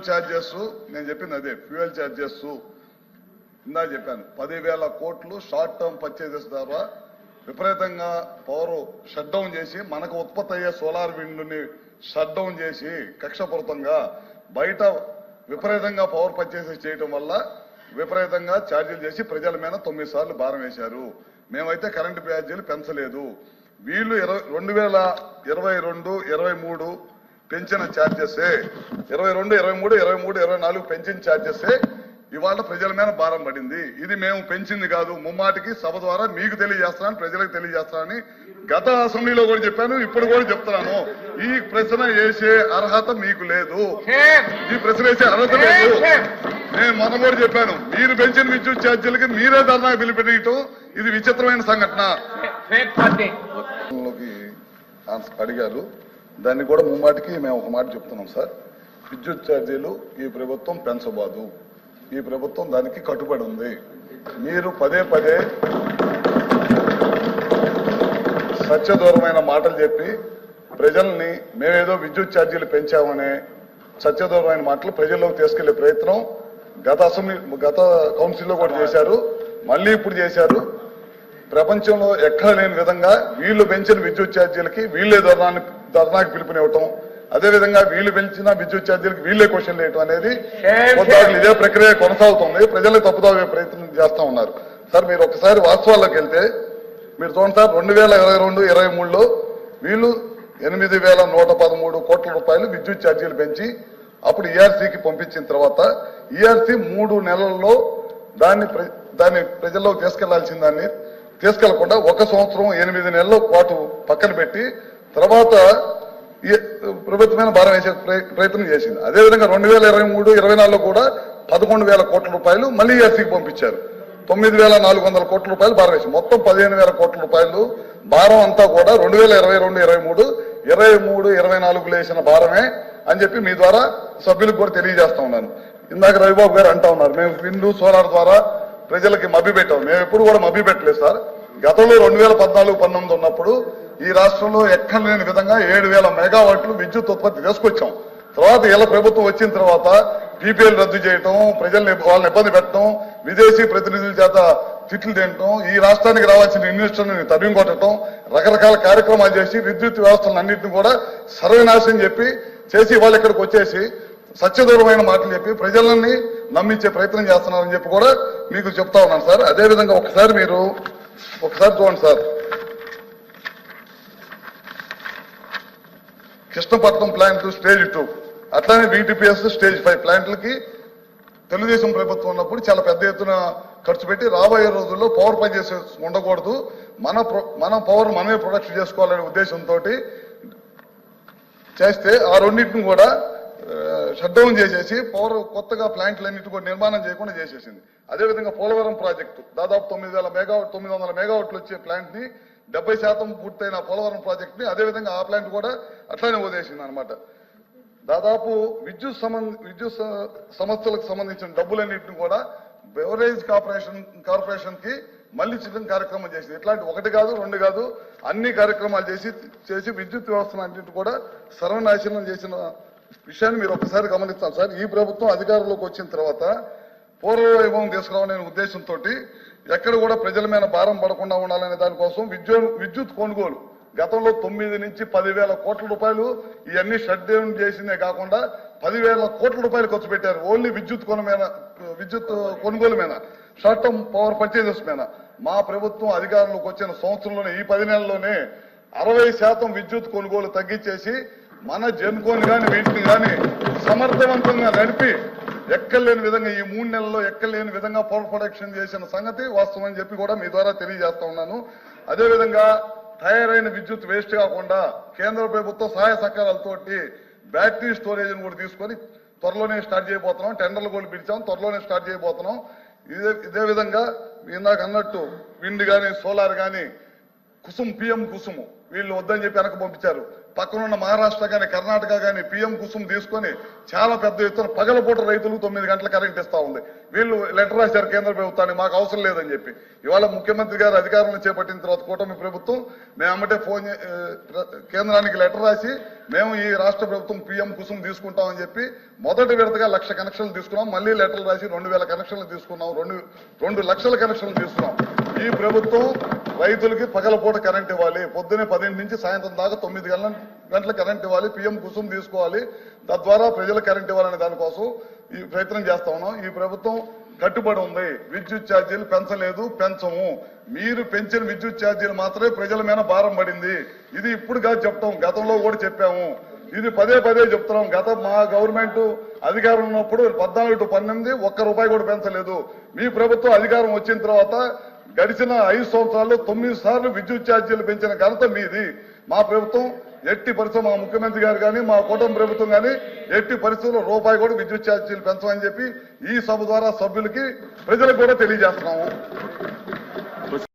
Fuel charges నేను చెప్పింది అదే ఫ్యూయల్ ఛార్జెస్ ఇందా చెప్పాను. పదివేల కోట్లు షార్ట్ టర్మ్ పర్చేజెస్ ద్వారా విపరీతంగా పవర్ షట్ డౌన్ చేసి మనకు ఉత్పత్తి అయ్యే సోలార్ విండ్ని షట్ డౌన్ చేసి కక్షపూరితంగా బయట విపరీతంగా పవర్ పర్చేసెస్ చేయటం వల్ల విపరీతంగా ఛార్జీలు చేసి ప్రజల మీద తొమ్మిది సార్లు భారం వేశారు. మేమైతే కరెంటు ఛార్జీలు పెంచలేదు. వీళ్ళు ఇరవై రెండు వేల ఇరవై రెండు ఇరవై మూడు పెంచిన ఛార్జెసే ఇరవై రెండు ఇరవై మూడు ఇరవై మూడు ఇరవై నాలుగు పెంచిన ఛార్జెసే ఇవాళ ప్రజల మీద భారం పడింది. ఇది మేము పెంచింది కాదు. ముమ్మాటికి సభ ద్వారా మీకు తెలియజేస్తానని ప్రజలకు తెలియజేస్తానని గత అసెంబ్లీలో కూడా చెప్పాను ఇప్పుడు కూడా చెప్తున్నాను. ఈ ప్రశ్న వేసే అర్హత మీకు లేదు. ఈ ప్రశ్న వేసే అర్హత లేదు. నేను మొన్న కూడా చెప్పాను మీరు పెంచిన విద్యుత్ ఛార్జీలకి మీరే ధర్నా పిలిపెట్టడం ఇది విచిత్రమైన సంఘటన. అడిగారు. దాన్ని కూడా ముమ్మాటికి మేము ఒక మాట చెప్తున్నాం సార్. విద్యుత్ ఛార్జీలు ఈ ప్రభుత్వం పెంచబోదు. ఈ ప్రభుత్వం దానికి కట్టుబడి ఉంది. మీరు పదే పదే సత్యదూరమైన మాటలు చెప్పి ప్రజల్ని మేమేదో విద్యుత్ ఛార్జీలు పెంచామనే సత్యదూరమైన మాటలు ప్రజల్లోకి తీసుకెళ్ళే ప్రయత్నం గత అసెంబ్లీ గత కౌన్సిల్లో కూడా చేశారు. మళ్ళీ ఇప్పుడు చేశారు. ప్రపంచంలో ఎక్కడ లేని విధంగా వీళ్ళు పెంచిన విద్యుత్ ఛార్జీలకి వీళ్ళే ధోరణాన్ని ధర్నాకి పిలుపునివ్వటం అదే విధంగా వీళ్ళు పెంచిన విద్యుత్ ఛార్జీలకి వీళ్ళే క్వశ్చన్ వేయటం అనేది ఇదే ప్రక్రియ కొనసాగుతుంది. ప్రజలు తప్పుదాగే ప్రయత్నం చేస్తా ఉన్నారు. సార్ మీరు ఒకసారి వాస్తవాల్లోకి వెళ్తే మీరు చూడండి సార్ రెండు వేల ఇరవై రెండు ఇరవై మూడులో వీళ్ళు ఎనిమిది వేల నూట పదమూడు కోట్ల రూపాయలు విద్యుత్ ఛార్జీలు పెంచి అప్పుడు ఈఆర్సీకి పంపించిన తర్వాత ఈఆర్సీ మూడు నెలల్లో దాన్ని దాన్ని ప్రజల్లోకి తీసుకెళ్ళాల్సిన దాన్ని తీసుకెళ్ళకుండా ఒక సంవత్సరం ఎనిమిది నెలల పాటు పక్కన పెట్టి తర్వాత ప్రభుత్వమైన భారం వేసే ప్రయత్నం చేసింది. అదేవిధంగా రెండు వేల ఇరవై మూడు ఇరవై నాలుగులో కూడా పదకొండు వేల కోట్ల రూపాయలు మళ్ళీ ఎస్సీకి పంపించారు. తొమ్మిది వేల నాలుగు వందల కోట్ల రూపాయలు భారం వేసి మొత్తం పదిహేను వేల కోట్ల రూపాయలు భారం అంతా కూడా రెండు వేల ఇరవై రెండు ఇరవై మూడు ఇరవై మూడు ఇరవై నాలుగులో వేసిన భారమే అని చెప్పి మీ ద్వారా సభ్యులకు కూడా తెలియజేస్తా ఉన్నాను. ఇందాక రవిబాబు గారు అంటా ఉన్నారు మేము విండు సోలార్ ద్వారా ప్రజలకి మభ్య పెట్టాం మేము ఎప్పుడు కూడా మభ్య పెట్టలేదు సార్. గతంలో రెండు వేల పద్నాలుగు పంతొమ్మిది ఉన్నప్పుడు ఈ రాష్ట్రంలో ఎక్కడ లేని విధంగా ఏడు వేల మెగావాట్లు విద్యుత్ ఉత్పత్తి తీసుకొచ్చాం. తర్వాత ఇలా ప్రభుత్వం వచ్చిన తర్వాత పీపీఎల్ రద్దు చేయటం ప్రజల్ని వాళ్ళని ఇబ్బంది పెట్టడం విదేశీ ప్రతినిధుల చేత తిట్లు తినటం ఈ రాష్ట్రానికి రావాల్సిన ఇన్వెస్టర్లను తరిమి కొట్టడం రకరకాల కార్యక్రమాలు చేసి విద్యుత్ వ్యవస్థలను అన్నింటిని కూడా సర్వనాశనం చెప్పి చేసి వాళ్ళు ఇక్కడికి వచ్చేసి సత్యదూరమైన మాటలు చెప్పి ప్రజలని నమ్మించే ప్రయత్నం చేస్తున్నారని చెప్పి కూడా మీకు చెప్తా ఉన్నాను సార్. అదేవిధంగా ఒకసారి మీరు ఒకసారి చూడండి sir. Krishnapatnam plant stage two అట్లానే బీటీపీఎస్ స్టేజ్ ఫైవ్ ప్లాంట్లకి తెలుగుదేశం ప్రభుత్వం ఉన్నప్పుడు చాలా పెద్ద ఎత్తున ఖర్చు పెట్టి రాబోయే రోజుల్లో పవర్ పనిచేసే ఉండకూడదు. మన మన పవర్ మనమే ప్రొడక్షన్ చేసుకోవాలనే ఉద్దేశంతో చేస్తే ఆ రెండింటిని కూడా షట్ డౌన్ చేసేసి పవర్ కొత్తగా ప్లాంట్లన్నింటి కూడా నిర్మాణం చేయకుండా చేసేసింది. అదేవిధంగా పోలవరం ప్రాజెక్టు దాదాపు తొమ్మిది వేల మెగావాట్ తొమ్మిది వందల మెగావాట్లు వచ్చే ప్లాంట్ని డెబ్బై శాతం పూర్తయిన పోలవరం ప్రాజెక్ట్ని అదేవిధంగా ఆ ప్లాంట్ కూడా అట్లానే వదిలేసింది అనమాట దాదాపు విద్యుత్ సంబంధ విద్యుత్ సంస్థలకు సంబంధించిన డబ్బులన్నింటిని కూడా బెవరేజ్ కార్పొరేషన్ కార్పొరేషన్కి మళ్ళీ కార్యక్రమం చేసింది. ఇట్లాంటి ఒకటి కాదు రెండు కాదు అన్ని కార్యక్రమాలు చేసి చేసి విద్యుత్ వ్యవస్థను అన్నింటి కూడా సర్వనాశనం చేసిన విషయాన్ని మీరు ఒకసారి గమనిస్తాం సార్. ఈ ప్రభుత్వం అధికారంలోకి వచ్చిన తర్వాత పూర్వ వైభవం తీసుకురావాలనే ఉద్దేశంతో ఎక్కడ కూడా ప్రజల మీద భారం పడకుండా ఉండాలనే దానికోసం విద్యు విద్యుత్ కొనుగోలు. గతంలో తొమ్మిది నుంచి పదివేల కోట్ల రూపాయలు ఇవన్నీ షట్ డౌన్ చేసిందే కాకుండా పదివేల కోట్ల రూపాయలు ఖర్చు పెట్టారు. ఓన్లీ విద్యుత్ కొన మీద విద్యుత్ కొనుగోలు మీద. షార్ట్ టర్మ్ పవర్ పర్చేజెస్ మీద. మా ప్రభుత్వం అధికారంలోకి వచ్చిన సంవత్సరంలోనే ఈ పది నెలల్లోనే అరవై శాతం విద్యుత్ కొనుగోలు తగ్గించేసి మన జన్కోని కానీ వీటిని కానీ సమర్థవంతంగా నడిపి ఎక్కలేని విధంగా ఈ మూడు నెలల్లో ఎక్కలేని విధంగా పవర్ ప్రొడక్షన్ చేసిన సంగతి వాస్తవం అని చెప్పి కూడా మీ ద్వారా తెలియజేస్తా ఉన్నాను. అదేవిధంగా తయారైన విద్యుత్ వేస్ట్ కాకుండా కేంద్ర ప్రభుత్వ సహాయ సహకారాలతోటి బ్యాటరీ స్టోరేజ్ కూడా తీసుకొని త్వరలోనే స్టార్ట్ చేయబోతున్నాం. టెండర్లు కూడా పిలిచాం. త్వరలోనే స్టార్ట్ చేయబోతున్నాం. ఇదే ఇదే విధంగా ఇందాక అన్నట్టు విండ్ కానీ సోలార్ కానీ కుసుమ్ పిఎం కుసుము వీళ్ళు వద్దని చెప్పి వెనక పంపించారు. పక్కనున్న మహారాష్ట్ర కానీ కర్ణాటక కానీ పిఎం కుసుమ్ తీసుకొని చాలా పెద్ద ఎత్తున పగలపూట రైతులకు తొమ్మిది గంటల కరెంట్ ఇస్తా ఉంది. వీళ్ళు లెటర్ రాశారు కేంద్ర ప్రభుత్వానికి మాకు అవసరం లేదని చెప్పి. ఇవాళ ముఖ్యమంత్రి గారు అధికారంలో చేపట్టిన తర్వాత కూటమి ప్రభుత్వం మేము అమ్మటే ఫోన్ కేంద్రానికి లెటర్ రాసి మేము ఈ రాష్ట్ర ప్రభుత్వం పిఎం కుసుమ్ తీసుకుంటామని చెప్పి మొదటి విడతగా లక్ష కనెక్షన్లు తీసుకున్నాం. మళ్ళీ లెటర్లు రాసి రెండు వేల కనెక్షన్లు తీసుకున్నాం. రెండు రెండు లక్షల కనెక్షన్లు తీసుకున్నాం. ఈ ప్రభుత్వం రైతులకి పగలపూట కరెంట్ ఇవ్వాలి. పొద్దునే పదింటి నుంచి సాయంత్రం దాకా తొమ్మిది గంటల గంటల కరెంట్ ఇవ్వాలి. పిఎం కుసుమ్ తీసుకోవాలి. తద్వారా ప్రజలకు కరెంట్ ఇవ్వాలనే దానికోసం ఈ ప్రయత్నం చేస్తా ఉన్నాం. ఈ ప్రభుత్వం కట్టుబడి ఉంది. విద్యుత్ ఛార్జీలు పెంచలేదు పెంచము. మీరు పెంచిన విద్యుత్ ఛార్జీలు మాత్రమే ప్రజల మీద భారం పడింది. ఇది ఇప్పుడు కాదు చెప్తాం. గతంలో కూడా చెప్పాము. ఇది పదే పదే చెప్తున్నాం. గత మా గవర్నమెంట్ అధికారం ఉన్నప్పుడు పద్నాలుగు టు పన్నెండు ఒక్క రూపాయి కూడా పెంచలేదు. మీ ప్రభుత్వం అధికారం వచ్చిన తర్వాత గడిచిన ఐదు సంవత్సరాల్లో తొమ్మిది సార్లు విద్యుత్ ఛార్జీలు పెంచిన ఘనత మీది. మా ప్రభుత్వం ఎట్టి పరిస్థితులు మా ముఖ్యమంత్రి గారు కానీ మా కుటుంబ ప్రభుత్వం కానీ ఎట్టి పరిస్థితుల్లో రూపాయి కూడా విద్యుత్ ఛార్జీలు పెంచమని చెప్పి ఈ సభ ద్వారా సభ్యులకి ప్రజలకు కూడా తెలియజేస్తున్నాము.